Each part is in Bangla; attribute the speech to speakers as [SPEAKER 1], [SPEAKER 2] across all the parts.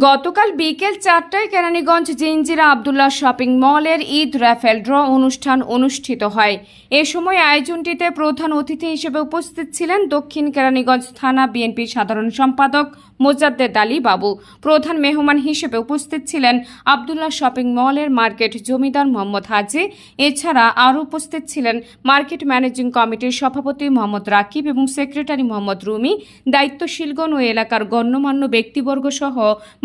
[SPEAKER 1] গতকাল বিকেল চারটায় কেরানীগঞ্জ জিঞ্জিরা আবদুল্লাহ শপিং মলের ঈদ র্যাফেল ড্র অনুষ্ঠান অনুষ্ঠিত হয়। এ সময় আয়োজনটিতে প্রধান অতিথি হিসেবে উপস্থিত ছিলেন দক্ষিণ কেরানীগঞ্জ থানা বিএনপির সাধারণ সম্পাদক মোজাদ্দেদ আলী বাবু। প্রধান মেহমান হিসেবে উপস্থিত ছিলেন আবদুল্লাহ শপিং মলের মার্কেট জমিদার মোহাম্মদ হাজি। এছাড়া আরও উপস্থিত ছিলেন মার্কেট ম্যানেজিং কমিটির সভাপতি মোহাম্মদ রাকিব এবং সেক্রেটারি মোহাম্মদ রুমি। দায়িত্বশীলগণ ও এলাকার গণ্যমান্য ব্যক্তিবর্গ সহ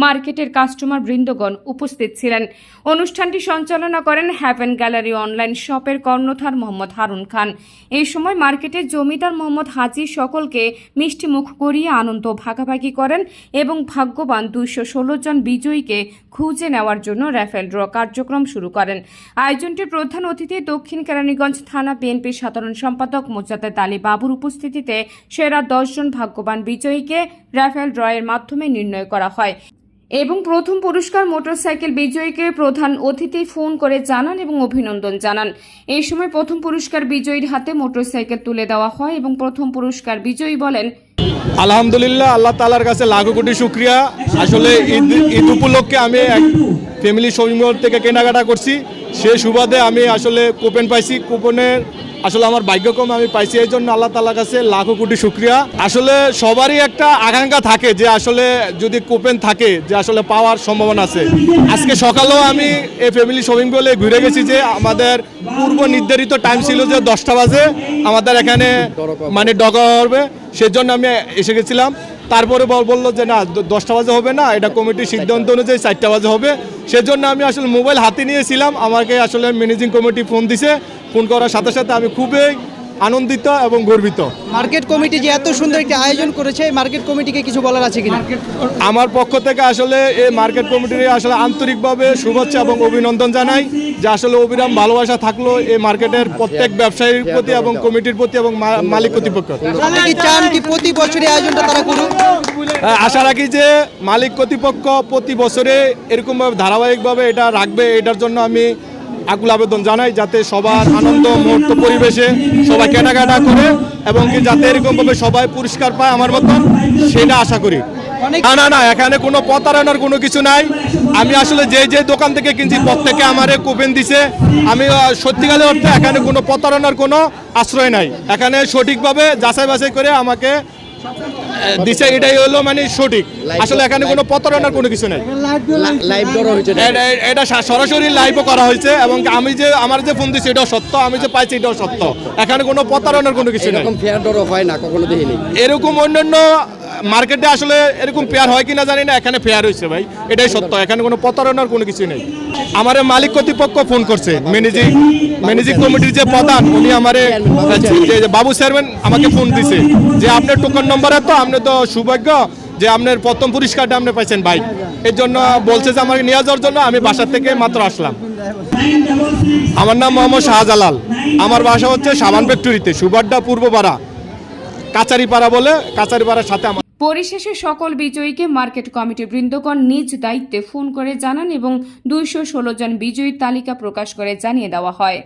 [SPEAKER 1] মার্কেটের কাস্টমার বৃন্দগণ উপস্থিত ছিলেন। অনুষ্ঠানটি সঞ্চালনা করেন হ্যাভেন গ্যালারি অনলাইন শপের কর্ণধার মোহাম্মদ হারুন খান। এই সময় মার্কেটের জমিদার মোহাম্মদ হাজি সকলকে মিষ্টি মুখ করিয়ে আনন্দ ভাগাভাগি করেন। এবং ভাগ্যবান দুইশো ষোলো জন বিজয়ীকে খুঁজে নেওয়ার জন্য র্যাফেল ড্র কার্যক্রম শুরু করেন। আয়োজনটির প্রধান অতিথি দক্ষিণ কেরানীগঞ্জ থানা বিএনপির সাধারণ সম্পাদক মোজাদ্দেদ আলী বাবুর উপস্থিতিতে সেরা দশজন ভাগ্যবান বিজয়ীকে র্যাফেল ড্রয়ের মাধ্যমে নির্ণয় করা হয় এবং প্রথম পুরস্কার মোটরসাইকেল বিজয়ীকে প্রধান অতিথি ফোন করে জানান এবং অভিনন্দন জানান। এই সময় প্রথম পুরস্কার বিজয়ীর হাতে মোটরসাইকেল তুলে দেওয়া হয় এবং প্রথম পুরস্কার বিজয়ী বলেন
[SPEAKER 2] আলহামদুলিল্লাহ, আল্লাহ তালার কাছে লাখো কোটি শুক্রিয়া। আসলে ঈদ ঈদ উপলক্ষে আমি এক ফ্যামিলি শপিং মল থেকে কেনাকাটা করছি। সে সুবাদে আমি আসলে কুপন পাইছি। কুপনের আসলে আমার ভাগ্যক্রমে আমি পাইছি এই জন্য আল্লাহ তালার কাছে লাখো কোটি শুক্রিয়া। আসলে সবারই একটা আকাঙ্ক্ষা থাকে যে আসলে যদি কুপন থাকে, যে আসলে পাওয়ার সম্ভাবনা আছে। আজকে সকালেও আমি এই ফ্যামিলি শপিং মলে ঘুরে গেছি যে আমাদের পূর্ব নির্ধারিত টাইম ছিল যে দশটা বাজে, আমাদের এখানে মানে ডকা হবে, সেজন্য আমি এসে গেছিলাম। তারপরে বল- বলল যে না দশটা বাজে হবে না, এটা কমিটির সিদ্ধান্ত অনুযায়ী চারটা বাজে হবে। সেজন্য আমি আসলে মোবাইল হাতে নিয়েছিলাম, আমাকে আসলে ম্যানেজিং কমিটি ফোন দিছে। ফোন করার সাথে সাথে আমি খুবই আনন্দিত এবং গর্বিত।
[SPEAKER 3] মার্কেট কমিটি যে এত সুন্দর একটি আয়োজন করেছে এই মার্কেট কমিটিকে কিছু বলার আছে কিনা?
[SPEAKER 2] আমার পক্ষ থেকে আসলে এই মার্কেট কমিটির আসলে আন্তরিকভাবে শুভেচ্ছা এবং অভিনন্দন জানাই যে আসলে অবিরাম ভালোবাসা থাকল এই মার্কেটের প্রত্যেক ব্যবসায়ীর প্রতি এবং কমিটির প্রতি এবং মালিক কর্তৃপক্ষ।
[SPEAKER 3] চান কি প্রতি বছর আয়োজনটা তারা করুক?
[SPEAKER 2] হ্যাঁ, আশা রাখি যে মালিক কর্তৃপক্ষ প্রতি বছরে এরকমভাবে ধারাবাহিকভাবে এটা রাখবে এটার জন্য আমি আকুল আবেদন জানাই যাতে সবার আনন্দ মুহূর্ত পরিবেশে সবাই কেনাকাটা করে এবং কি যাতে এরকমভাবে সবাই পুরস্কার পায় আমার মতন সেটা আশা করি। না না না এখানে কোনো প্রতারণার কোনো কিছু নাই। আমি আসলে যে যে দোকান থেকে কিনছি প্রত্যেকে আমারে কুপন দিছে। আমি সত্যিকারের অর্থে এখানে কোনো প্রতারণার কোনো আশ্রয় নাই। এখানে সঠিকভাবে যাচাই বাছাই করে আমাকে দিছে এটাই হলো মানে সঠিক। আসলে এখানে কোনো প্রতারণার কোনো কিছু নাই।
[SPEAKER 4] লাইভ ধরা হয়েছে
[SPEAKER 2] এটা- সরাসরি লাইভও করা হয়েছে এবং আমি যে আমার যে ফোন দিচ্ছি এটাও সত্য। আমি যে পাইছি এটাও সত্য। এখানে কোনো প্রতারণার কোনো কিছু নাই।
[SPEAKER 4] এরকম ফেয়ার ধরা হয় না কখনো দেখিনি।
[SPEAKER 2] এরকম অন্যান্য মার্কেটে আসলে এরকম পেয়ার হয় কিনা জানি না, এখানে পেয়ার হয়েছে ভাই। এটাই সত্য, এখানে কোনো প্রতারণার কোনো কিছু নেই। আমার মালিক কর্তৃপক্ষ ফোন করছে, ম্যানেজিং ম্যানেজিং কমিটির যে প্রধান, উনি আমারে বাবু চেয়ারম্যান আমাকে ফোন দিছে যে আপনার টোকন নম্বরে তো আপনি তো সৌভাগ্য যে আপনার প্রথম পুরস্কারটা আপনি পাইছেন ভাই। এর জন্য বলছে যে আমাকে নিয়ে যাওয়ার জন্য আমি বাসা থেকে মাত্র আসলাম। আমার নাম মোহাম্মদ শাহজালাল। আমার বাসা হচ্ছে সাবান ফ্যাক্টরিতে, সুবাড্ডা পূর্বপাড়া, কাচারিপাড়া বলে, কাচারিপাড়ার সাথে আমার
[SPEAKER 1] পরিশেষে সকল বিজয়ীকে মার্কেট কমিটি বৃন্দগণ নিজ দায়িত্বে ফোন করে জানান এবং দুইশো ষোলো জন বিজয়ীর তালিকা প্রকাশ করে জানিয়ে দেওয়া হয়।